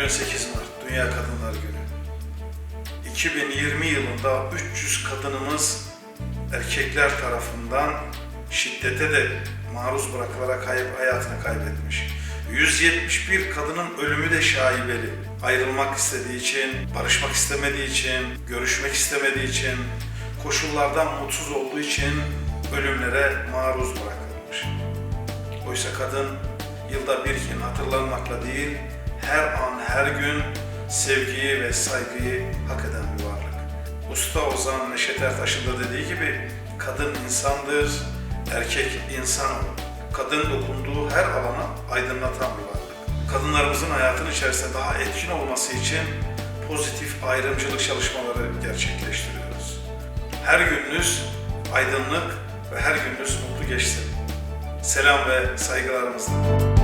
Bugün 8 Mart, Dünya Kadınlar Günü. 2020 yılında 300 kadınımız erkekler tarafından şiddete de maruz bırakılarak kayıp hayatını kaybetmiş. 171 kadının ölümü de şaibeli. Ayrılmak istediği için, barışmak istemediği için, görüşmek istemediği için, koşullardan mutsuz olduğu için ölümlere maruz bırakılmış. Oysa kadın yılda bir gün hatırlanmakla değil, her an, her gün sevgiyi ve saygıyı hak eden bir varlık. Usta Ozan Neşet Ertaş'ın da dediği gibi, kadın insandır, erkek insan olur. Kadın dokunduğu her alana aydınlatan bir varlık. Kadınlarımızın hayatın içerisinde daha etkin olması için pozitif ayrımcılık çalışmaları gerçekleştiriyoruz. Her gününüz aydınlık ve her gününüz mutlu geçsin. Selam ve saygılarımızla.